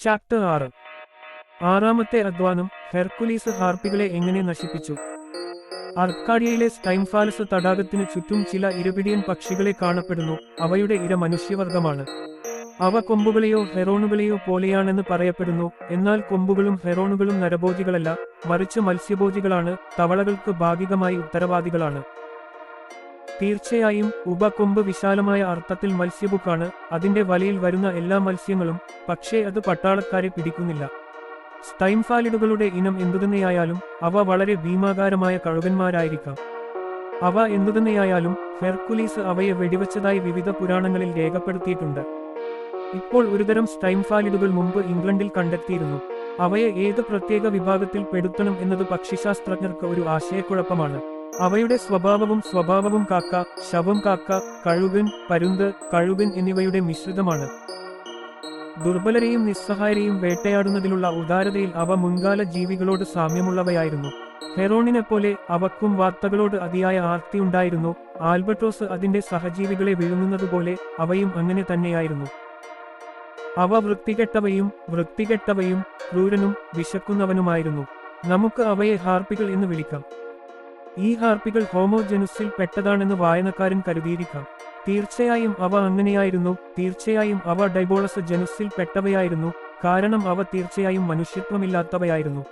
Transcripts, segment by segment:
Chapter ആറ്. ആറാമത്തെ അധ്വാനം ഹെർക്കുലീസ് ഹാർപ്പികളെ എങ്ങനെ നശിപ്പിച്ചു? അർക്കാഡിയയിലെ സ്റ്റൈംഫാലസ് തടാകത്തിനു ചുറ്റും ചില ഇരപിടിയൻ പക്ഷികളെ കാണപ്പെടുന്നു. അവയുടെ ഇര മനുഷ്യവർഗമാണ് അവ കൊമ്പുകളെയോ ഹെറോണുകളെയോ പോലെയാണെന്ന് പറയപ്പെടുന്നു. എന്നാൽ കൊമ്പുകളും ഹെറോണുകളും നരഭോജികളല്ല. മറിച്ച് മത്സ്യഭോജികളാണ്. തവളകൾക്ക് ഭാഗികമായി ഉത്തരവാദികളാണ്. തീർച്ചയായും ഉപകൊമ്പ് വിശാലമായ അർത്ഥത്തിൽ മത്സ്യബുക്കാണ്. അതിന്റെ വലയിൽ വരുന്ന എല്ലാ മത്സ്യങ്ങളും പക്ഷേ അത് പട്ടാളക്കാരെ പിടിക്കുന്നില്ല. സ്റ്റൈംഫാലിഡുകളുടെ ഇനം എന്തുതന്നെയായാലും അവ വളരെ ഭീമാകാരമായ കഴുകന്മാരായിരിക്കാം. അവ എന്തുതന്നെയായാലും ഹെർക്കുലീസ് അവയെ വെടിവെച്ചതായി വിവിധ പുരാണങ്ങളിൽ രേഖപ്പെടുത്തിയിട്ടുണ്ട്. ഇപ്പോൾ ഒരുതരം സ്റ്റൈംഫാലിഡുകൾ മുമ്പ് ഇംഗ്ലണ്ടിൽ കണ്ടെത്തിയിരുന്നു. അവയെ ഏത് പ്രത്യേക വിഭാഗത്തിൽ പെടുത്തണം എന്നത് പക്ഷിശാസ്ത്രജ്ഞർക്ക് ഒരു ആശയക്കുഴപ്പമാണ്. അവയുടെ സ്വഭാവവും സ്വഭാവവും കാക്ക ശവം കാക്ക കഴുകൻ പരുന്ത് കഴുകൻ എന്നിവയുടെ മിശ്രിതമാണ്. ദുർബലരെയും നിസ്സഹായരെയും വേട്ടയാടുന്നതിലുള്ള ഉദാരതയിൽ അവ മുൻകാല ജീവികളോട് സാമ്യമുള്ളവയായിരുന്നു. ഹെറോണിനെപ്പോലെ അവക്കും വാർത്തകളോട് അതിയായ ആർത്തി ഉണ്ടായിരുന്നു. ആൽബർട്ടോസ് അതിന്റെ സഹജീവികളെ വിഴുങ്ങുന്നതുപോലെ അവയും അങ്ങനെ തന്നെയായിരുന്നു. അവ വൃത്തികെട്ടവയും വൃത്തികെട്ടവയും ക്രൂരനും വിശക്കുന്നവനുമായിരുന്നു. നമുക്ക് അവയെ ഹാർപ്പികൾ എന്ന് വിളിക്കാം. ഈ ഹാർപ്പികൾ ഹോമോജനുസിൽ പെട്ടതാണെന്ന് വായനക്കാരൻ കരുതിയിരിക്കാം. തീർച്ചയായും അവ അങ്ങനെയായിരുന്നു. തീർച്ചയായും അവ ഡൈബോളസ് ജനുസിൽ പെട്ടവയായിരുന്നു. കാരണം അവ തീർച്ചയായും മനുഷ്യത്വമില്ലാത്തവയായിരുന്നു.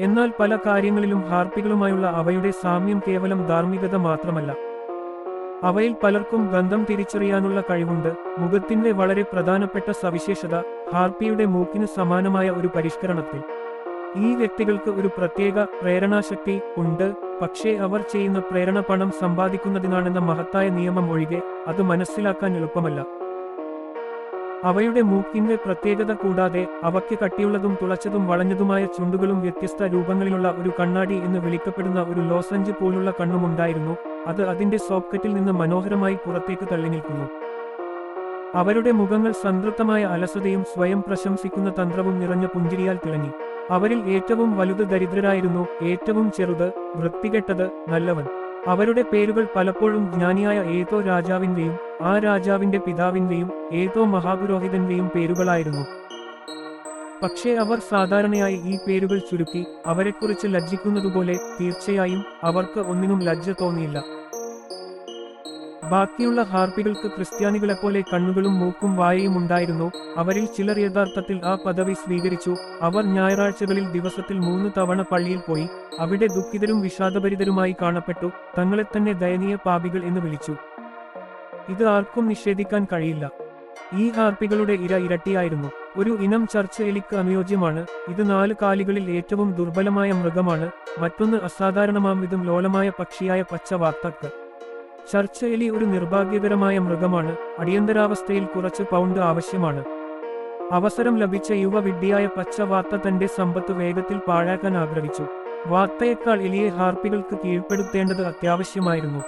എന്നാൽ പല കാര്യങ്ങളിലും ഹാർപ്പികളുമായുള്ള അവയുടെ സാമ്യം കേവലം ധാർമ്മികത മാത്രമല്ല. അവയിൽ പലർക്കും ഗന്ധം തിരിച്ചറിയാനുള്ള കഴിവുണ്ട്. മുഖത്തിന്റെ വളരെ പ്രധാനപ്പെട്ട സവിശേഷത ഹാർപ്പിയുടെ മൂക്കിന് സമാനമായ ഒരു പരിഷ്കരണത്തിൽ. ഈ വ്യക്തികൾക്ക് ഒരു പ്രത്യേക പ്രേരണാശക്തി ഉണ്ട്. പക്ഷേ അവർ ചെയ്യുന്ന പ്രേരണ പണം സമ്പാദിക്കുന്നതിനാണെന്ന മഹത്തായ നിയമം ഒഴികെ അത് മനസ്സിലാക്കാൻ എളുപ്പമല്ല. അവയുടെ മൂക്കിന്റെ പ്രത്യേകത കൂടാതെ അവയ്ക്ക് കട്ടിയുള്ളതും തുളച്ചതും വളഞ്ഞതുമായ ചുണ്ടുകളും വ്യത്യസ്ത രൂപങ്ങളിലുള്ള ഒരു കണ്ണാടി എന്ന് വിളിക്കപ്പെടുന്ന ഒരു ലോസഞ്ച് പോലുള്ള കണ്ണുമുണ്ടായിരുന്നു. അത് അതിന്റെ സോക്കറ്റിൽ നിന്ന് മനോഹരമായി പുറത്തേക്ക് തള്ളി നിൽക്കുന്നു. അവരുടെ മുഖങ്ങൾ സംതൃപ്തമായ അലസതയും സ്വയം പ്രശംസിക്കുന്ന തന്ത്രവും നിറഞ്ഞ പുഞ്ചിരിയാൽ തിളങ്ങി. അവരിൽ ഏറ്റവും വലുത് ദരിദ്രരായിരുന്നു ഏറ്റവും ചെറുത് വൃത്തികെട്ടത് നല്ലവൻ. അവരുടെ പേരുകൾ പലപ്പോഴും ജ്ഞാനിയായ ഏതോ രാജാവിന്റെയും ആ രാജാവിന്റെ പിതാവിന്റെയും ഏതോ മഹാപുരോഹിതന്റെയും പേരുകളായിരുന്നു. പക്ഷേ അവർ സാധാരണയായി ഈ പേരുകൾ ചുരുക്കി അവരെക്കുറിച്ച് ലജ്ജിക്കുന്നതുപോലെ തീർച്ചയായും അവർക്ക് ഒന്നിനും ലജ്ജ തോന്നിയില്ല. ബാക്കിയുള്ള ഹാർപ്പികൾക്ക് ക്രിസ്ത്യാനികളെപ്പോലെ കണ്ണുകളും മൂക്കും വായയും ഉണ്ടായിരുന്നു. അവരിൽ ചിലർ യഥാർത്ഥത്തിൽ ആ പദവി സ്വീകരിച്ചു. അവർ ഞായറാഴ്ചകളിൽ ദിവസത്തിൽ മൂന്ന് തവണ പള്ളിയിൽ പോയി. അവിടെ ദുഃഖിതരും വിഷാദഭരിതരുമായി കാണപ്പെട്ടു. തങ്ങളെ തന്നെ ദയനീയ പാപികൾ എന്ന് വിളിച്ചു. ഇത് ആർക്കും നിഷേധിക്കാൻ കഴിയില്ല. ഈ ഹാർപ്പികളുടെ ഇര ഇരട്ടിയായിരുന്നു. ഒരു ഇനം ചർച്ച എലിക്ക് അനുയോജ്യമാണ്. ഇത് നാല് കാലികളിൽ ഏറ്റവും ദുർബലമായ മൃഗമാണ്. മറ്റൊന്ന് അസാധാരണമാംവിധം ലോലമായ പക്ഷിയായ പച്ച വാർത്തക്ക് ചർച്ച എലി ഒരു നിർഭാഗ്യകരമായ മൃഗമാണ്. അടിയന്തരാവസ്ഥയിൽ കുറച്ച് പൗണ്ട് ആവശ്യമാണ്. അവസരം ലഭിച്ച യുവ വിഡ്ഢിയായ പച്ച വാർത്ത തന്റെ സമ്പത്ത് വേഗത്തിൽ പാഴാക്കാൻ ആഗ്രഹിച്ചു. വാർത്തയേക്കാൾ എലിയെ ഹാർപ്പികൾക്ക് കീഴ്പ്പെടുത്തേണ്ടത് അത്യാവശ്യമായിരുന്നു.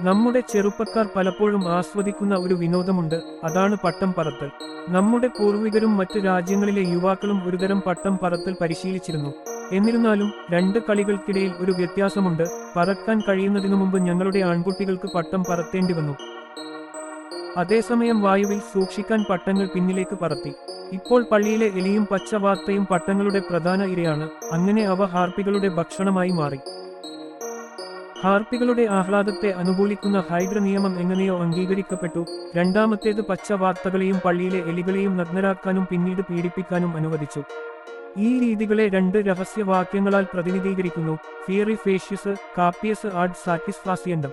നമ്മുടെ ചെറുപ്പക്കാർ പലപ്പോഴും ആസ്വദിക്കുന്ന ഒരു വിനോദമുണ്ട് അതാണ് പട്ടം പറത്തൽ. നമ്മുടെ പൂർവികരും മറ്റു രാജ്യങ്ങളിലെ യുവാക്കളും ഒരുതരം പട്ടം പറത്തൽ പരിശീലിച്ചിരുന്നു. എന്നിരുന്നാലും രണ്ട് കളികൾക്കിടയിൽ ഒരു വ്യത്യാസമുണ്ട്. പറക്കാൻ കഴിയുന്നതിനു മുമ്പ് ഞങ്ങളുടെ ആൺകുട്ടികൾക്ക് പട്ടം പറത്തേണ്ടി വന്നു. അതേസമയം വായുവിൽ സൂക്ഷിക്കാൻ പട്ടങ്ങൾ പിന്നിലേക്ക് പറത്തി. ഇപ്പോൾ പള്ളിയിലെ എലിയും പച്ചവാർത്തയും പട്ടങ്ങളുടെ പ്രധാന ഇരയാണ്. അങ്ങനെ അവ ഹാർപ്പികളുടെ ഭക്ഷണമായി മാറി. ഹാർപ്പികളുടെ ആഹ്ലാദത്തെ അനുകൂലിക്കുന്ന ഹൈഡ്ര നിയമം എങ്ങനെയോ അംഗീകരിക്കപ്പെട്ടു. രണ്ടാമത്തേത് പച്ച വാർത്തകളെയും പള്ളിയിലെ എലികളെയും നഗ്നരാക്കാനും പിന്നീട് പീഡിപ്പിക്കാനും അനുവദിച്ചു. ഈ രീതികളെ രണ്ട് രഹസ്യവാക്യങ്ങളാൽ പ്രതിനിധീകരിക്കുന്നു. ഫിയറി ഫേഷ്യസ് കാപ്പിയസ് ആഡ് സാറ്റിസ്ഫാസിയണ്ടം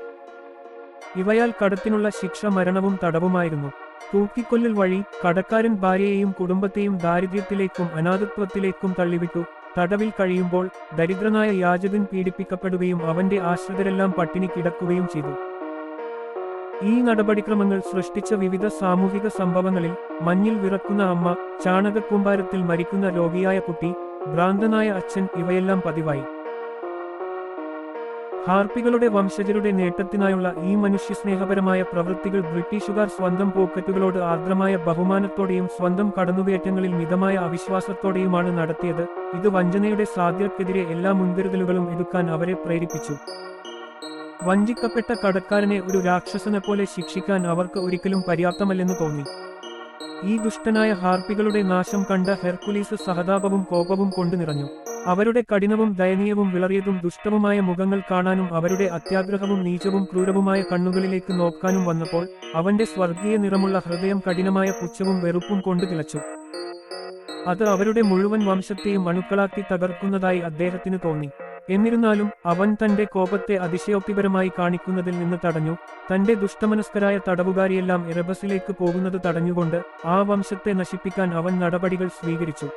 ഇവയാൽ കടത്തിനുള്ള ശിക്ഷ മരണവും തടവുമായിരുന്നു. തൂക്കിക്കൊല്ലൽ വഴി കടക്കാരൻ ഭാര്യയെയും കുടുംബത്തെയും ദാരിദ്ര്യത്തിലേക്കും അനാഥത്വത്തിലേക്കും തള്ളിവിട്ടു. തടവിൽ കഴിയുമ്പോൾ ദരിദ്രനായ യാചകൻ പീഡിപ്പിക്കപ്പെടുകയും അവന്റെ ആശ്രിതരെല്ലാം പട്ടിണി കിടക്കുകയും ചെയ്തു. ഈ നടപടിക്രമങ്ങൾ സൃഷ്ടിച്ച വിവിധ സാമൂഹിക സംഭവങ്ങളിൽ മഞ്ഞിൽ വിറക്കുന്ന അമ്മ ചാണകക്കൂമ്പാരത്തിൽ മരിക്കുന്ന രോഗിയായ കുട്ടി ഭ്രാന്തനായ അച്ഛൻ ഇവയെല്ലാം പതിവായി. ഹാർപ്പികളുടെ വംശജരുടെ നേട്ടത്തിനായുള്ള ഈ മനുഷ്യസ്നേഹപരമായ പ്രവൃത്തികൾ ബ്രിട്ടീഷുകാർ സ്വന്തം പോക്കറ്റുകളോട് ആർദ്രമായ ബഹുമാനത്തോടെയും സ്വന്തം കടന്നുകയറ്റങ്ങളിൽ മിതമായ അവിശ്വാസത്തോടെയുമാണ് നടത്തിയത്. ഇത് വഞ്ചനയുടെ സാധ്യതക്കെതിരെ എല്ലാ മുൻകരുതലുകളും എടുക്കാൻ അവരെ പ്രേരിപ്പിച്ചു. വഞ്ചിക്കപ്പെട്ട കടക്കാരനെ ഒരു രാക്ഷസനെ പോലെ ശിക്ഷിക്കാൻ അവർക്ക് ഒരിക്കലും പര്യാപ്തമല്ലെന്ന് തോന്നി. ഈ ദുഷ്ടനായ ഹാർപ്പികളുടെ നാശം കണ്ട ഹെർക്കുലീസ് സഹതാപവും കോപവും കൊണ്ടു നിറഞ്ഞു. അവരുടെ കഠിനവും ദയനീയവും വിളറിയതും ദുഷ്ടവുമായ മുഖങ്ങൾ കാണാനും അവരുടെ അത്യാഗ്രഹവും നീചവും ക്രൂരവുമായ കണ്ണുകളിലേക്ക് നോക്കാനും വന്നപ്പോൾ അവന്റെ സ്വർഗീയ നിറമുള്ള ഹൃദയം കഠിനമായ പുച്ഛവും വെറുപ്പും കൊണ്ട് തിളച്ചു. അത് അവരുടെ മുഴുവൻ വംശത്തെയും അണുക്കളാക്കി തകർക്കുന്നതായി അദ്ദേഹത്തിന് തോന്നി. എന്നിരുന്നാലും അവൻ തന്റെ കോപത്തെ അതിശയോക്തിപരമായി കാണിക്കുന്നതിൽ നിന്ന് തടഞ്ഞു. തന്റെ ദുഷ്ടമനസ്കരായ തടവുകാരിയെല്ലാം എറബസിലേക്ക് പോകുന്നത് തടഞ്ഞുകൊണ്ട് ആ വംശത്തെ നശിപ്പിക്കാൻ അവൻ നടപടികൾ സ്വീകരിച്ചു.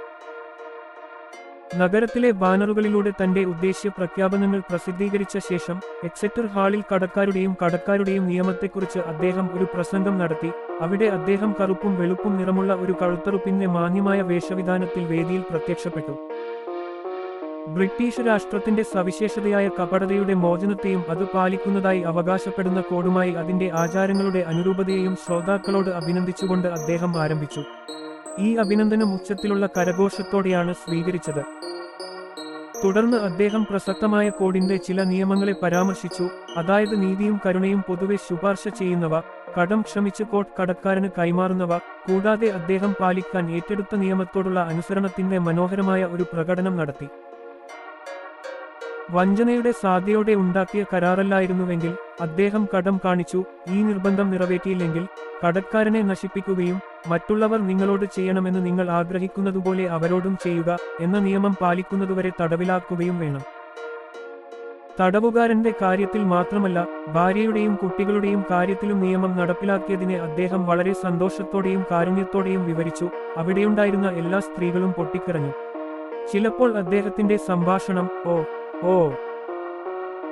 നഗരത്തിലെ ബാനറുകളിലൂടെ തന്റെ ഉദ്ദേശ്യ പ്രഖ്യാപനങ്ങൾ പ്രസിദ്ധീകരിച്ച ശേഷം എക്സെറ്റർ ഹാളിൽ കടക്കാരുടെയും കടക്കാരുടെയും നിയമത്തെക്കുറിച്ച് അദ്ദേഹം ഒരു പ്രസംഗം നടത്തി. അവിടെ അദ്ദേഹം കറുപ്പും വെളുപ്പും നിറമുള്ള ഒരു കഴുത്തറുപ്പിന്റെ മാന്യമായ വേഷവിധാനത്തിൽ വേദിയിൽ പ്രത്യക്ഷപ്പെട്ടു. ബ്രിട്ടീഷ് രാഷ്ട്രത്തിന്റെ സവിശേഷതയായ കപടതയുടെ മോചനത്തെയും അത് പാലിക്കുന്നതായി അവകാശപ്പെടുന്ന കോഡുമായി അതിന്റെ ആചാരങ്ങളുടെ അനുരൂപതയെയും ശ്രോതാക്കളോട് അഭിനന്ദിച്ചുകൊണ്ട് അദ്ദേഹം ആരംഭിച്ചു. ഈ അഭിനന്ദനം ഉച്ചത്തിലുള്ള കരഘോഷത്തോടെയാണ് സ്വീകരിച്ചത്. തുടർന്ന് അദ്ദേഹം പ്രസക്തമായ കോഡിന്റെ ചില നിയമങ്ങളെ പരാമർശിച്ചു. അതായത് നീതിയും കരുണയും പൊതുവെ ശുപാർശ ചെയ്യുന്നവ കടം ക്ഷമിച്ച് കോട്ട് കടക്കാരന് കൈമാറുന്നവ കൂടാതെ അദ്ദേഹം പാലിക്കാൻ ഏറ്റെടുത്ത നിയമത്തോടുള്ള അനുസരണത്തിന്റെ മനോഹരമായ ഒരു പ്രകടനം നടത്തി. വഞ്ചനയുടെ സാധ്യയോടെ ഉണ്ടാക്കിയ കരാറല്ലായിരുന്നുവെങ്കിൽ അദ്ദേഹം കടം കാണിച്ചു ഈ നിർബന്ധം നിറവേറ്റിയില്ലെങ്കിൽ കടക്കാരനെ നശിപ്പിക്കുകയും മറ്റുള്ളവർ നിങ്ങളോട് ചെയ്യണമെന്ന് നിങ്ങൾ ആഗ്രഹിക്കുന്നതുപോലെ അവരോടും ചെയ്യുക എന്ന നിയമം പാലിക്കുന്നതുവരെ തടവിലാക്കുകയും വേണം. തടവുകാരന്റെ കാര്യത്തിൽ മാത്രമല്ല ഭാര്യയുടെയും കുട്ടികളുടെയും കാര്യത്തിലും നിയമം നടപ്പിലാക്കിയതിനെ അദ്ദേഹം വളരെ സന്തോഷത്തോടെയും കാരുണ്യത്തോടെയും വിവരിച്ചു അവിടെയുണ്ടായിരുന്ന എല്ലാ സ്ത്രീകളും പൊട്ടിക്കരഞ്ഞു ചിലപ്പോൾ അദ്ദേഹത്തിന്റെ സംഭാഷണം ഓ ഓ.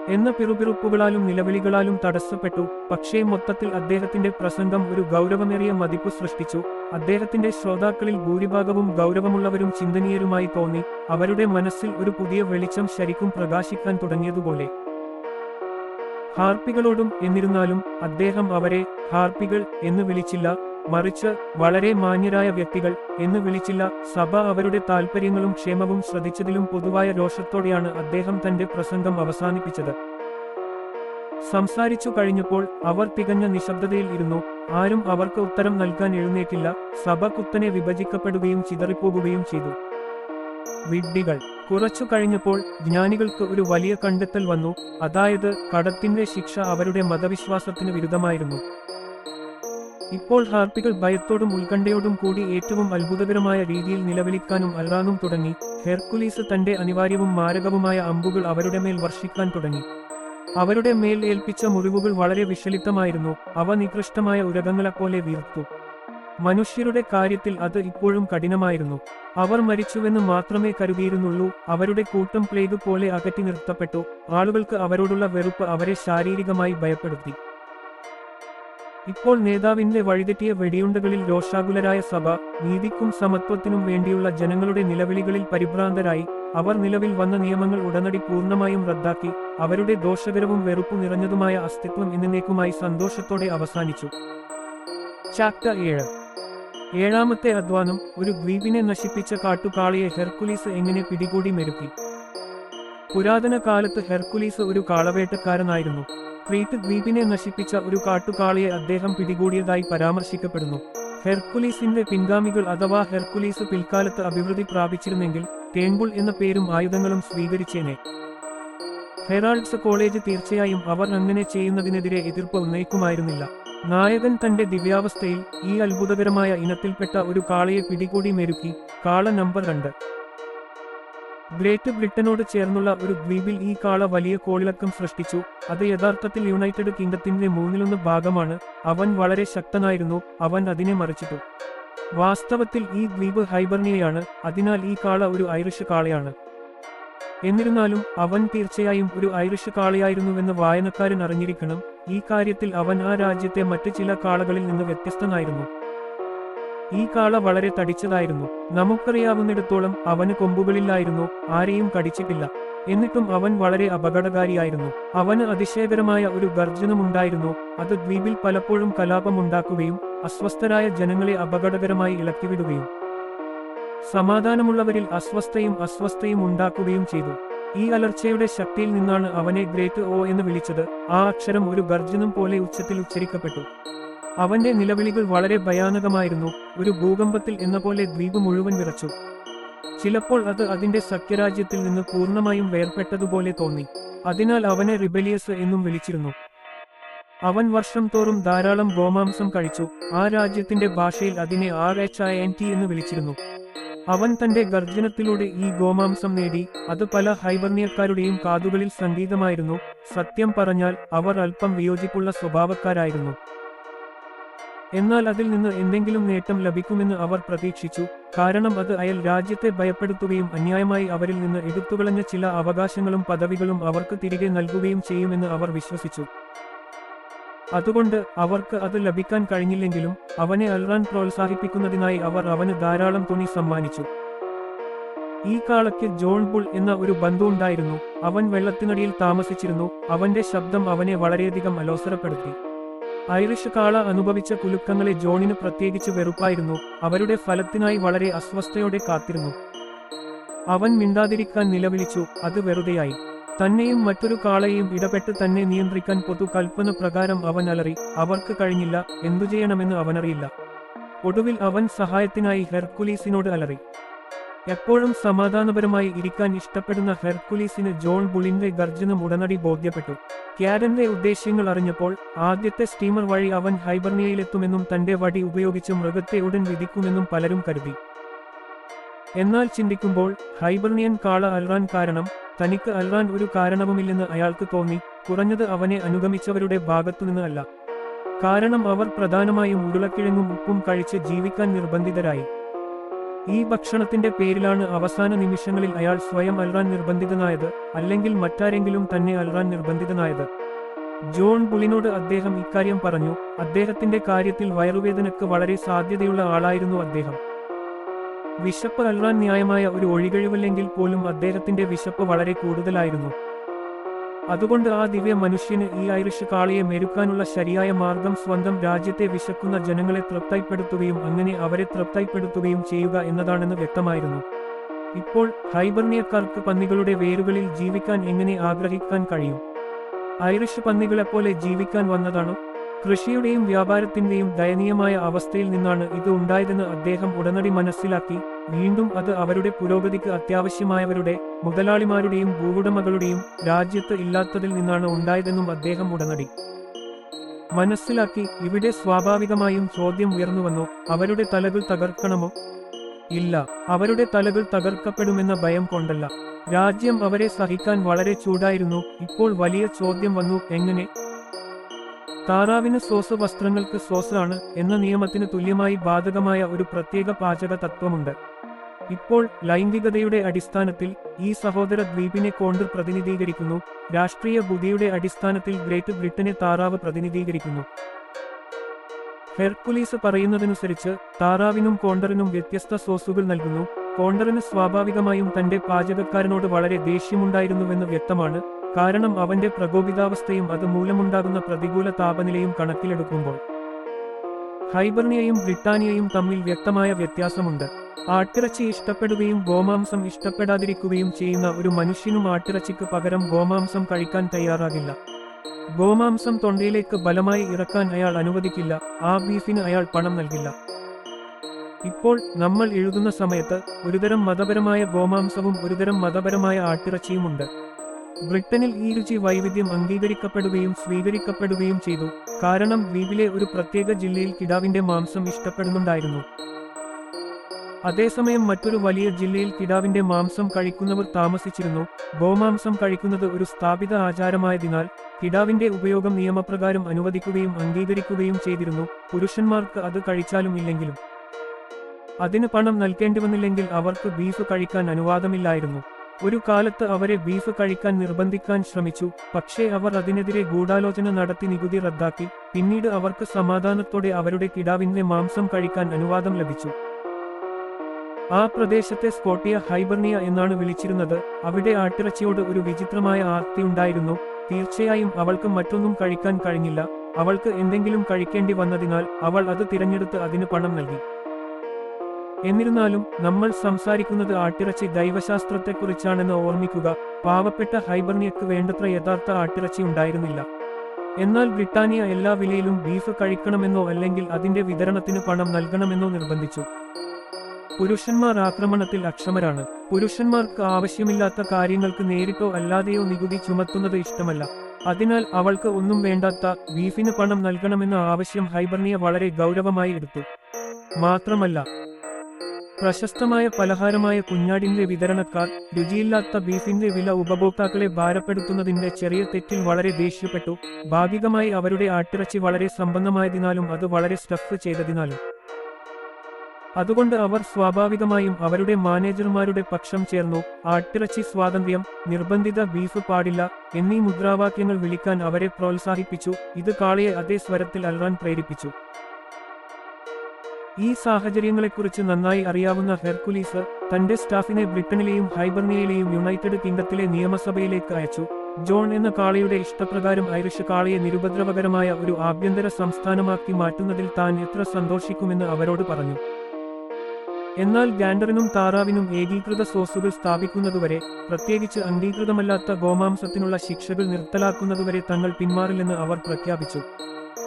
എന്ന പിറുപിറുപ്പുകളാലും നിലവിളികളാലും തടസ്സപ്പെട്ടു. പക്ഷേ മൊത്തത്തിൽ അദ്ദേഹത്തിന്റെ പ്രസംഗം ഒരു ഗൗരവമേറിയ മതിപ്പ് സൃഷ്ടിച്ചു. അദ്ദേഹത്തിന്റെ ശ്രോതാക്കളിൽ ഭൂരിഭാഗവും ഗൗരവമുള്ളവരും ചിന്തനീയരുമായി തോന്നി. അവരുടെ മനസ്സിൽ ഒരു പുതിയ വെളിച്ചം ശരിക്കും പ്രകാശിക്കാൻ തുടങ്ങിയതുപോലെ. ഹാർപ്പികളോടും എന്നിരുന്നാലും അദ്ദേഹം അവരെ ഹാർപ്പികൾ എന്ന് വിളിച്ചില്ല. മറിച്ച് വളരെ മാന്യരായ വ്യക്തികൾ എന്ന് വിളിച്ചില്ല. സഭ അവരുടെ താൽപ്പര്യങ്ങളും ക്ഷേമവും ശ്രദ്ധിച്ചതിലും പൊതുവായ രോഷത്തോടെയാണ് അദ്ദേഹം തന്റെ പ്രസംഗം അവസാനിപ്പിച്ചത്. സംസാരിച്ചു കഴിഞ്ഞപ്പോൾ അവർ തികഞ്ഞ നിശബ്ദതയിൽ ഇരുന്നു. ആരും അവർക്ക് ഉത്തരം നൽകാൻ എഴുന്നേറ്റില്ല. സഭ കുത്തനെ വിഭജിക്കപ്പെടുകയും ചിതറിപ്പോകുകയും ചെയ്തു. വിഡ്ഢികൾ. കുറച്ചു കഴിഞ്ഞപ്പോൾ ജ്ഞാനികൾക്ക് ഒരു വലിയ കണ്ടെത്തൽ വന്നു. അതായത് കടത്തിന്റെ ശിക്ഷ അവരുടെ മതവിശ്വാസത്തിന് വിരുദ്ധമായിരുന്നു. ഇപ്പോൾ ഹാർപ്പികൾ ഭയത്തോടും ഉത്കണ്ഠയോടും കൂടി ഏറ്റവും അത്ഭുതകരമായ രീതിയിൽ നിലവിളിക്കാനും അലറാനും തുടങ്ങി. ഹെർക്കുലീസ് തന്റെ അനിവാര്യവും മാരകവുമായ അമ്പുകൾ അവരുടെ മേൽ വർഷിക്കാൻ തുടങ്ങി. അവരുടെ മേൽ ഏൽപ്പിച്ച മുറിവുകൾ വളരെ വിഷലിപ്തമായിരുന്നു അവ നികൃഷ്ടമായ ഉരകങ്ങളെപ്പോലെ വീർത്തു. മനുഷ്യരുടെ കാര്യത്തിൽ അത് ഇപ്പോഴും കഠിനമായിരുന്നു. അവർ മരിച്ചുവെന്ന് മാത്രമേ കരുതിയിരുന്നുള്ളൂ. അവരുടെ കൂട്ടം പ്ലേഗ് പോലെ അകറ്റി നിർത്തപ്പെട്ടു. ആളുകൾക്ക് അവരോടുള്ള വെറുപ്പ് അവരെ ശാരീരികമായി ഭയപ്പെടുത്തി. ഇപ്പോൾ നേതാവിന്റെ വഴിതെറ്റിയ വെടിയുണ്ടകളിൽ രോഷാകുലരായ സഭ നീതിക്കും സമത്വത്തിനും വേണ്ടിയുള്ള ജനങ്ങളുടെ നിലവിളികളിൽ പരിഭ്രാന്തരായി അവർ നിലവിൽ വന്ന നിയമങ്ങൾ ഉടനടി പൂർണമായും റദ്ദാക്കി അവരുടെ ദോഷകരവും വെറുപ്പു നിറഞ്ഞതുമായ അസ്തിത്വം എന്നേക്കുമായി സന്തോഷത്തോടെ അവസാനിച്ചു. ചാപ്റ്റർ ഏഴ്. ഏഴാമത്തെ അധ്വാനം ഒരു ദ്വീപിനെ നശിപ്പിച്ച കാട്ടുകാളിയെ ഹെർക്കുലീസ് എങ്ങനെ പിടികൂടി മെരുക്കി? പുരാതന കാലത്ത് ഹെർക്കുലീസ് ഒരു കാളവേട്ടക്കാരനായിരുന്നു. ക്രീറ്റ് ദ്വീപിനെ നശിപ്പിച്ച ഒരു കാട്ടുകാളിയെ അദ്ദേഹം പിടികൂടിയതായി പരാമർശിക്കപ്പെടുന്നു. ഹെർക്കുലീസിന്റെ പിൻഗാമികൾ അഥവാ ഹെർക്കുലീസ് പിൽക്കാലത്ത് അഭിവൃദ്ധി പ്രാപിച്ചിരുന്നെങ്കിൽ തേൻപുൾ എന്ന പേരും ആയുധങ്ങളും സ്വീകരിച്ചേനെ. ഹെറാൾഡ്സ് കോളേജ് തീർച്ചയായും അവർ അങ്ങനെ ചെയ്യുന്നതിനെതിരെ എതിർപ്പ് ഉന്നയിക്കുമായിരുന്നില്ല. നായകൻ തന്റെ ദിവ്യാവസ്ഥയിൽ ഈ അത്ഭുതകരമായ ഇനത്തിൽപ്പെട്ട ഒരു കാളയെ പിടികൂടി മെരുക്കി കാള നമ്പർ രണ്ട്. ഗ്രേറ്റ് ബ്രിട്ടനോട് ചേർന്നുള്ള ഒരു ദ്വീപിൽ ഈ കാള വലിയ കോളിളക്കം സൃഷ്ടിച്ചു. അത് യഥാർത്ഥത്തിൽ യുണൈറ്റഡ് കിങ്ഡത്തിന്റെ മൂന്നിലൊന്ന് ഭാഗമാണ്. അവൻ വളരെ ശക്തനായിരുന്നു. അവൻ അതിനെ മറിച്ചിട്ടു. വാസ്തവത്തിൽ ഈ ദ്വീപ് ഹൈബർണിയയാണ്. അതിനാൽ ഈ കാള ഒരു ഐറിഷ് കാളയാണ്. എന്നിരുന്നാലും അവൻ തീർച്ചയായും ഒരു ഐറിഷ് കാളയായിരുന്നുവെന്ന് വായനക്കാരൻ അറിഞ്ഞിരിക്കണം. ഈ കാര്യത്തിൽ അവൻ ആ രാജ്യത്തെ മറ്റു ചില കാളകളിൽ നിന്ന് വ്യത്യസ്തനായിരുന്നു. ഈ കാള വളരെ തടിച്ചതായിരുന്നു. നമുക്കറിയാവുന്നിടത്തോളം അവന് കൊമ്പുകളില്ലായിരുന്നു ആരെയും കടിച്ചിട്ടില്ല. എന്നിട്ടും അവൻ വളരെ അപകടകാരിയായിരുന്നു. അവന് അതിശയകരമായ ഒരു ഗർജനമുണ്ടായിരുന്നു. അത് ദ്വീപിൽ പലപ്പോഴും കലാപമുണ്ടാക്കുകയും അസ്വസ്ഥരായ ജനങ്ങളെ അപകടകരമായി ഇളക്കിവിടുകയും സമാധാനമുള്ളവരിൽ അസ്വസ്ഥയും അസ്വസ്ഥയും ഉണ്ടാക്കുകയും ചെയ്തു. ഈ അലർച്ചയുടെ ശക്തിയിൽ നിന്നാണ് അവനെ ഗ്രേറ്റ് ഓ എന്ന് വിളിച്ചത്. ആ അക്ഷരം ഒരു ഗർജനം പോലെ ഉച്ചത്തിൽ ഉച്ചരിക്കപ്പെട്ടു. അവന്റെ നിലവിളികൾ വളരെ ഭയാനകമായിരുന്നു. ഒരു ഭൂകമ്പത്തിൽ എന്ന പോലെ ദ്വീപ് മുഴുവൻ വിറച്ചു. ചിലപ്പോൾ അത് അതിന്റെ സഖ്യരാജ്യത്തിൽ നിന്ന് പൂർണമായും വേർപെട്ടതുപോലെ തോന്നി. അതിനാൽ അവനെ റിബലിയസ് എന്നും വിളിച്ചിരുന്നു. അവൻ വർഷം തോറും ധാരാളം ഗോമാംസം കഴിച്ചു. ആ രാജ്യത്തിന്റെ ഭാഷയിൽ അതിനെ R H I N T എന്ന് വിളിച്ചിരുന്നു. അവൻ തന്റെ ഗർജനത്തിലൂടെ ഈ ഗോമാംസം നേടി. അത് പല ഹൈബർണിയക്കാരുടെയും കാതുകളിൽ സംഗീതമായിരുന്നു. സത്യം പറഞ്ഞാൽ അവർ അല്പം വിയോജിപ്പുള്ള സ്വഭാവക്കാരായിരുന്നു. എന്നാൽ അതിൽ നിന്ന് എന്തെങ്കിലും നേട്ടം ലഭിക്കുമെന്ന് അവർ പ്രതീക്ഷിച്ചു. കാരണം അത് അയൽ രാജ്യത്തെ ഭയപ്പെടുത്തുകയും അന്യായമായി അവരിൽ നിന്ന് എടുത്തുകളഞ്ഞ ചില അവകാശങ്ങളും പദവികളും അവർക്ക് തിരികെ നൽകുകയും ചെയ്യുമെന്ന് അവർ വിശ്വസിച്ചു. അതുകൊണ്ട് അവർക്ക് അത് ലഭിക്കാൻ കഴിഞ്ഞില്ലെങ്കിലും അവനെ അൽറാൻ പ്രോത്സാഹിപ്പിക്കുന്നതിനായി അവർ അവന് ധാരാളം തുണി സമ്മാനിച്ചു. ഈ കാളയ്ക്ക് ജോൺ ബുൾ എന്ന ഒരു ബന്ധു ഉണ്ടായിരുന്നു. അവൻ വെള്ളത്തിനടിയിൽ താമസിച്ചിരുന്നു. അവന്റെ ശബ്ദം അവനെ വളരെയധികം അലോസരപ്പെടുത്തി. ഐറിഷ് കാള അനുഭവിച്ച കുലുക്കങ്ങളെ ജോണിന് പ്രത്യേകിച്ച് വെറുപ്പായിരുന്നു. അവരുടെ ഫലത്തിനായി വളരെ അസ്വസ്ഥയോടെ കാത്തിരുന്നു. അവൻ മിണ്ടാതിരിക്കാൻ നിലവിളിച്ചു. അത് വെറുതെയായി. തന്നെയും മറ്റൊരു കാളയെയും ഇടപെട്ട് തന്നെ നിയന്ത്രിക്കാൻ പൊതു കൽപ്പന പ്രകാരം അവൻ അലറി അവർക്ക് കഴിഞ്ഞില്ല. എന്തു ചെയ്യണമെന്ന് അവനറിയില്ല. ഒടുവിൽ അവൻ സഹായത്തിനായി ഹെർക്കുലീസിനോട് അലറി. എപ്പോഴും സമാധാനപരമായി ഇരിക്കാൻ ഇഷ്ടപ്പെടുന്ന ഹെർക്കുലീസിന് ജോൺ ബുളിന്റെ ഗർജനം ഉടനടി ബോധ്യപ്പെട്ടു. ക്യാരന്റെ ഉദ്ദേശ്യങ്ങൾ അറിഞ്ഞപ്പോൾ ആദ്യത്തെ സ്റ്റീമർ വഴി അവൻ ഹൈബർണിയയിലെത്തുമെന്നും തന്റെ വടി ഉപയോഗിച്ച് മൃഗത്തെ ഉടൻ വിധിക്കുമെന്നും പലരും കരുതി. എന്നാൽ ചിന്തിക്കുമ്പോൾ ഹൈബർണിയൻ കാള അൽറാൻ കാരണം തനിക്ക് അൽറാൻ ഒരു കാരണവുമില്ലെന്ന് അയാൾക്ക് തോന്നി കുറഞ്ഞത് അവനെ അനുഗമിച്ചവരുടെ ഭാഗത്തുനിന്ന് അല്ല. കാരണം അവർ പ്രധാനമായും ഉരുളക്കിഴങ്ങും ഉപ്പും കഴിച്ച് ജീവിക്കാൻ നിർബന്ധിതരായി. ഈ ഭക്ഷണത്തിന്റെ പേരിലാണ് അവസാന നിമിഷങ്ങളിൽ അയാൾ സ്വയം അൽറാൻ നിർബന്ധിതനായത് അല്ലെങ്കിൽ മറ്റാരെങ്കിലും തന്നെ അൽറാൻ നിർബന്ധിതനായത്. ജോൺ പുളിനോട് അദ്ദേഹം ഇക്കാര്യം പറഞ്ഞു അദ്ദേഹത്തിന്റെ കാര്യത്തിൽ വയറുവേദനക്ക് വളരെ സാധ്യതയുള്ള ആളായിരുന്നു അദ്ദേഹം. വിശപ്പ് അൽറാൻ ന്യായമായ ഒരു ഒഴികഴിവല്ലെങ്കിൽ പോലും അദ്ദേഹത്തിന്റെ വിശപ്പ് വളരെ കൂടുതലായിരുന്നു. അതുകൊണ്ട് ആ ദിവ്യ മനുഷ്യന് ഈ ഐറിഷ് കാളിയെ മെരുക്കാനുള്ള ശരിയായ മാർഗം സ്വന്തം രാജ്യത്തെ വിശക്കുന്ന ജനങ്ങളെ തൃപ്തിപ്പെടുത്തുകയും അങ്ങനെ അവരെ തൃപ്തിപ്പെടുത്തുകയും ചെയ്യുക എന്നതാണെന്ന് വ്യക്തമായിരുന്നു. ഇപ്പോൾ ഹൈബർണിയക്കാർക്ക് പന്നികളുടെ വേരുകളിൽ ജീവിക്കാൻ എങ്ങനെ ആഗ്രഹിക്കാൻ കഴിയും? ഐറിഷ് പന്നികളെപ്പോലെ ജീവിക്കാൻ വന്നതാണോ? കൃഷിയുടെയും വ്യാപാരത്തിന്റെയും ദയനീയമായ അവസ്ഥയിൽ നിന്നാണ് ഇത് ഉണ്ടായതെന്ന് അദ്ദേഹം ഉടനടി മനസ്സിലാക്കി. വീണ്ടും അത് അവരുടെ പുരോഗതിക്ക് അത്യാവശ്യമായവരുടെ മുതലാളിമാരുടെയും ഭൂവുടമകളുടെയും രാജ്യത്ത് ഇല്ലാത്തതിൽ നിന്നാണ് ഉണ്ടായതെന്നും അദ്ദേഹം ഉടനടി മനസ്സിലാക്കി. ഇവിടെ സ്വാഭാവികമായും ചോദ്യം ഉയർന്നുവന്നു അവരുടെ തലകൾ തകർക്കണമോ? ഇല്ല അവരുടെ തലകൾ തകർക്കപ്പെടുമെന്ന ഭയം കൊണ്ടല്ല. രാജ്യം അവരെ സഹിക്കാൻ വളരെ ചൂടായിരുന്നു ഇപ്പോൾ വലിയ ചോദ്യം വന്നു എങ്ങനെ? താറാവിന് സോസ് വസ്ത്രങ്ങൾക്ക് സോസാണ് എന്ന നിയമത്തിന് തുല്യമായി ബാധകമായ ഒരു പ്രത്യേക പാചക തത്വമുണ്ട്. ഇപ്പോൾ ലൈംഗികതയുടെ അടിസ്ഥാനത്തിൽ ഈ സഹോദര ദ്വീപിനെ കോണ്ടർ പ്രതിനിധീകരിക്കുന്നു. രാഷ്ട്രീയ ബുദ്ധിയുടെ അടിസ്ഥാനത്തിൽ ഗ്രേറ്റ് ബ്രിട്ടനെ താറാവ് പ്രതിനിധീകരിക്കുന്നു. ഹെർക്കുലീസ് പറയുന്നതനുസരിച്ച് താറാവിനും കോണ്ടറിനും വ്യത്യസ്ത സോസുകൾ നൽകുന്നു. കോണ്ടറിന് സ്വാഭാവികമായും തന്റെ പാചകക്കാരനോട് വളരെ ദേഷ്യമുണ്ടായിരുന്നുവെന്ന് വ്യക്തമാണ്. കാരണം അവന്റെ പ്രകോപിതാവസ്ഥയും അത് മൂലമുണ്ടാകുന്ന പ്രതികൂല താപനിലയും കണക്കിലെടുക്കുമ്പോൾ. ഹൈബർണിയയും ബ്രിട്ടാനിയയും തമ്മിൽ വ്യക്തമായ വ്യത്യാസമുണ്ട്. ആട്ടിറച്ചി ഇഷ്ടപ്പെടുകയും ഗോമാംസം ഇഷ്ടപ്പെടാതിരിക്കുകയും ചെയ്യുന്ന ഒരു മനുഷ്യനും ആട്ടിറച്ചിക്ക് പകരം ഗോമാംസം കഴിക്കാൻ തയ്യാറാകില്ല. ഗോമാംസം തൊണ്ടയിലേക്ക് ബലമായി ഇറക്കാൻ അയാൾ അനുവദിക്കില്ല ആ ബീഫിന് അയാൾ പണം നൽകില്ല. ഇപ്പോൾ നമ്മൾ എഴുതുന്ന സമയത്ത് ഒരുതരം മതപരമായ ഗോമാംസവും ഒരുതരം മതപരമായ ആട്ടിറച്ചിയുമുണ്ട് ബ്രിട്ടനിൽ ഈ രുചി വൈവിധ്യം അംഗീകരിക്കപ്പെടുകയും സ്വീകരിക്കപ്പെടുകയും ചെയ്തു. കാരണം ദ്വീപിലെ ഒരു പ്രത്യേക ജില്ലയിൽ കിടാവിന്റെ മാംസം ഇഷ്ടപ്പെടുന്നുണ്ടായിരുന്നു. അതേസമയം മറ്റൊരു വലിയ ജില്ലയിൽ കിടാവിന്റെ മാംസം കഴിക്കുന്നവർ താമസിച്ചിരുന്നു. ഗോമാംസം കഴിക്കുന്നത് ഒരു സ്ഥാപിത ആചാരമായതിനാൽ കിടാവിന്റെ ഉപയോഗം നിയമപ്രകാരം അനുവദിക്കുകയും അംഗീകരിക്കുകയും ചെയ്തിരുന്നു. പുരുഷന്മാർക്ക് അത് കഴിച്ചാലും ഇല്ലെങ്കിലും. അതിന് പണം നൽകേണ്ടി വന്നില്ലെങ്കിൽ അവർക്ക് ബീഫ് കഴിക്കാൻ അനുവാദമില്ലായിരുന്നു. ഒരു കാലത്ത് അവരെ ബീഫ് കഴിക്കാൻ നിർബന്ധിക്കാൻ ശ്രമിച്ചു പക്ഷേ അവർ അതിനെതിരെ ഗൂഢാലോചന നടത്തി നികുതി റദ്ദാക്കി പിന്നീട് അവർക്ക് സമാധാനത്തോടെ അവരുടെ കിടാവിന്റെ മാംസം കഴിക്കാൻ അനുവാദം ലഭിച്ചു. ആ പ്രദേശത്തെ സ്കോട്ടിയ ഹൈബർണിയ എന്നാണ് വിളിച്ചിരുന്നത് അവിടെ ആട്ടിറച്ചിയോട് ഒരു വിചിത്രമായ ആർത്തി ഉണ്ടായിരുന്നു തീർച്ചയായും അവൾക്ക് മറ്റൊന്നും കഴിക്കാൻ കഴിഞ്ഞില്ല അവൾക്ക് എന്തെങ്കിലും കഴിക്കേണ്ടി വന്നതിനാൽ അവൾ അത് തിരഞ്ഞെടുത്ത് അതിന് പണം നൽകി. എന്നിരുന്നാലും നമ്മൾ സംസാരിക്കുന്നത് ആട്ടിറച്ചി ദൈവശാസ്ത്രത്തെക്കുറിച്ചാണെന്ന് ഓർമ്മിക്കുക. പാവപ്പെട്ട ഹൈബർണിയക്ക് വേണ്ടത്ര യഥാർത്ഥ ആട്ടിറച്ചി ഉണ്ടായിരുന്നില്ല. എന്നാൽ ബ്രിട്ടാനിയ എല്ലാ വിലയിലും ബീഫ് കഴിക്കണമെന്നോ അല്ലെങ്കിൽ അതിന്റെ വിതരണത്തിന് പണം നൽകണമെന്നോ നിർബന്ധിച്ചു. പുരുഷന്മാർ ആക്രമണത്തിൽ അക്ഷമരാണ്. പുരുഷന്മാർക്ക് ആവശ്യമില്ലാത്ത കാര്യങ്ങൾക്ക് നേരിട്ടോ അല്ലാതെയോ നികുതി ചുമത്തുന്നത് ഇഷ്ടമല്ല. അതിനാൽ അവൾക്ക് ഒന്നും വേണ്ടാത്ത ബീഫിന് പണം നൽകണമെന്ന ആവശ്യം ഹൈബർണിയ വളരെ ഗൗരവമായി എടുത്തു. മാത്രമല്ല പ്രശസ്തമായ പലഹാരമായ കുഞ്ഞാടിന്റെ വിതരണക്കാർ രുചിയില്ലാത്ത ബീഫിന്റെ വില ഉപഭോക്താക്കളെ ഭാരപ്പെടുത്തുന്നതിന്റെ ചെറിയ തെറ്റിൽ വളരെ ദേഷ്യപ്പെട്ടു. ഭാഗികമായി അവരുടെ ആട്ടിറച്ചി വളരെ സമ്പന്നമായതിനാലും അത് വളരെ സ്റ്റഫ് ചെയ്തതിനാലും. അതുകൊണ്ട് അവർ സ്വാഭാവികമായും അവരുടെ മാനേജർമാരുടെ പക്ഷം ചേർന്നു. ആട്ടിറച്ചി സ്വാതന്ത്ര്യം നിർബന്ധിത ബീഫ് പാടില്ല എന്നീ മുദ്രാവാക്യങ്ങൾ വിളിക്കാൻ അവരെ പ്രോത്സാഹിപ്പിച്ചു. ഇത് കാളയെ അതേ സ്വരത്തിൽ അൽറാൻ പ്രേരിപ്പിച്ചു. ഈ സാഹചര്യങ്ങളെക്കുറിച്ച് നന്നായി അറിയാവുന്ന ഹെർക്കുലീസ് തന്റെ സ്റ്റാഫിനെ ബ്രിട്ടനിലെയും ഹൈബർണിയയിലെയും യുണൈറ്റഡ് കിങ്ഡത്തിലെ നിയമസഭയിലേക്ക് അയച്ചു. ജോൺ എന്ന കാളയുടെ ഇഷ്ടപ്രകാരം ഐറിഷ് കാളയെ നിരുപദ്രവകരമായ ഒരു ആഭ്യന്തര സംസ്ഥാനമാക്കി മാറ്റുന്നതിൽ താൻ എത്ര സന്തോഷിക്കുമെന്ന് അവരോട് പറഞ്ഞു. എന്നാൽ ഗാൻഡറിനും താറാവിനും ഏകീകൃത സോസുകൾ സ്ഥാപിക്കുന്നതുവരെ പ്രത്യേകിച്ച് അംഗീകൃതമല്ലാത്ത ഗോമാംസത്തിനുള്ള ശിക്ഷകൾ നിർത്തലാക്കുന്നതുവരെ തങ്ങൾ പിന്മാറില്ലെന്ന് അവർ പ്രഖ്യാപിച്ചു.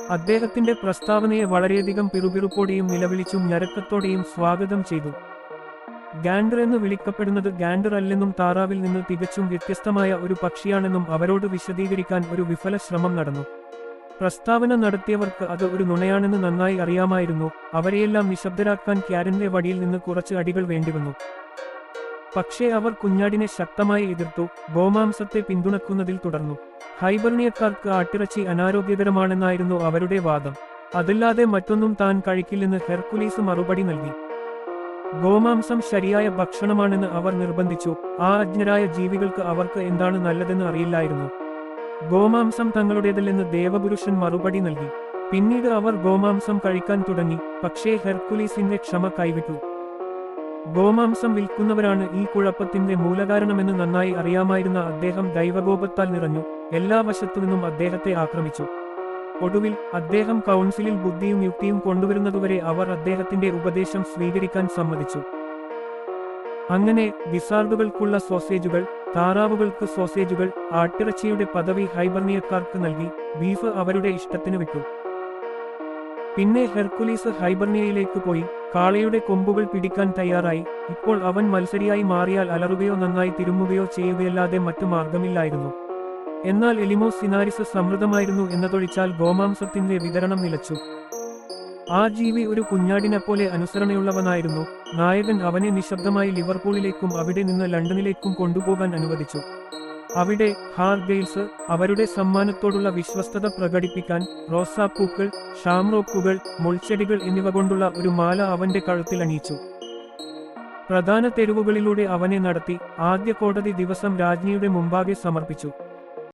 അദ്ദേഹത്തിന്റെ പ്രസ്താവനയെ വളരെയധികം പിറുപിറുപ്പോടെയും നിലവിളിച്ചും ഞരക്കത്തോടെയും സ്വാഗതം ചെയ്തു. ഗാൻഡർ എന്ന് വിളിക്കപ്പെടുന്നത് ഗാൻഡർ അല്ലെന്നും താറാവിൽ നിന്ന് തികച്ചും വ്യത്യസ്തമായ ഒരു പക്ഷിയാണെന്നും അവരോട് വിശദീകരിക്കാൻ ഒരു വിഫല ശ്രമം നടന്നു. പ്രസ്താവന നടത്തിയവർക്ക് അത് ഒരു നുണയാണെന്ന് നന്നായി അറിയാമായിരുന്നു. അവരെയെല്ലാം നിശബ്ദരാക്കാൻ ക്യാരന്റെ വടിയിൽ നിന്ന് കുറച്ച് അടികൾ വേണ്ടിവന്നു. പക്ഷേ അവർ കുഞ്ഞാടിനെ ശക്തമായി എതിർത്തു. ഗോമാംസത്തെ പിന്തുണക്കുന്നതിൽ തുടർന്നു. ഹൈബർണിയക്കാർക്ക് ആട്ടിറച്ചി അനാരോഗ്യകരമാണെന്നായിരുന്നു അവരുടെ വാദം. അതല്ലാതെ മറ്റൊന്നും താൻ കഴിക്കില്ലെന്ന് ഹെർക്കുലീസ് മറുപടി നൽകി. ഗോമാംസം ശരിയായ ഭക്ഷണമാണെന്ന് അവർ നിർബന്ധിച്ചു. ആ അജ്ഞരായ ജീവികൾക്ക് അവർക്ക് എന്താണ് നല്ലതെന്ന് അറിയില്ലായിരുന്നു. ഗോമാംസം തങ്ങളുടേതല്ലെന്ന് ദേവപുരുഷൻ മറുപടി നൽകി. പിന്നീട് അവർ ഗോമാംസം കഴിക്കാൻ തുടങ്ങി. പക്ഷേ ഹെർക്കുലീസിന്റെ ക്ഷമ കൈവിട്ടു. ഗോമാംസം വിൽക്കുന്നവരാണ് ഈ കുഴപ്പത്തിന്റെ മൂലകാരണമെന്ന് നന്നായി അറിയാമായിരുന്ന അദ്ദേഹം ദൈവകോപത്താൽ നിറഞ്ഞു. എല്ലാ വശത്തുനിന്നും അദ്ദേഹത്തെ ആക്രമിച്ചു. ഒടുവിൽ അദ്ദേഹം കൗൺസിലിൽ ബുദ്ധിയും യുക്തിയും കൊണ്ടുവരുന്നതുവരെ അവർ അദ്ദേഹത്തിന്റെ ഉപദേശം സ്വീകരിക്കാൻ സമ്മതിച്ചു. അങ്ങനെ വിസാർഡുകൾക്കുള്ള സോസേജുകൾ താറാവുകൾക്ക് സോസേജുകൾ ആട്ടിറച്ചിയുടെ പദവി ഹൈബർണിയക്കാർക്ക് നൽകി ബീഫ് അവരുടെ ഇഷ്ടത്തിന് വിട്ടു. പിന്നെ ഹെർക്കുലീസ് ഹൈബർണിയയിലേക്ക് പോയി കാളയുടെ കൊമ്പുകൾ പിടിക്കാൻ തയ്യാറായി. ഇപ്പോൾ അവൻ മത്സരിയായി മാറിയാൽ അലറുകയോ നന്നായി തിരുമ്മുകയോ ചെയ്യുകയല്ലാതെ മറ്റു മാർഗമില്ലായിരുന്നു എന്നാൽ എലിമോസ് സിനാരിസ് സമൃദ്ധമായിരുന്നു എന്നതൊഴിച്ചാൽ ഗോമാംസത്തിന്റെ വിതരണം നിലച്ചു. ആ ജീവി ഒരു കുഞ്ഞാടിനെപ്പോലെ അനുസരണയുള്ളവനായിരുന്നു. നായകൻ അവനെ നിശബ്ദമായി ലിവർപൂളിലേക്കും അവിടെ നിന്ന് ലണ്ടനിലേക്കും കൊണ്ടുപോകാൻ അനുവദിച്ചു. അവിടെ ഹാർഗെയിൽസ് അവരുടെ സമ്മാനത്തോടുള്ള വിശ്വസ്തത പ്രകടിപ്പിക്കാൻ റോസാപ്പൂക്കൾ ഷാംറോക്കുകൾ മുൾച്ചെടികൾ എന്നിവ കൊണ്ടുള്ള ഒരു മാല അവന്റെ കഴുത്തിൽ അണിയിച്ചു. പ്രധാന തെരുവുകളിലൂടെ അവനെ നടത്തി ആദ്യ കോടതി ദിവസം രാജ്ഞിയുടെ മുമ്പാകെ സമർപ്പിച്ചു.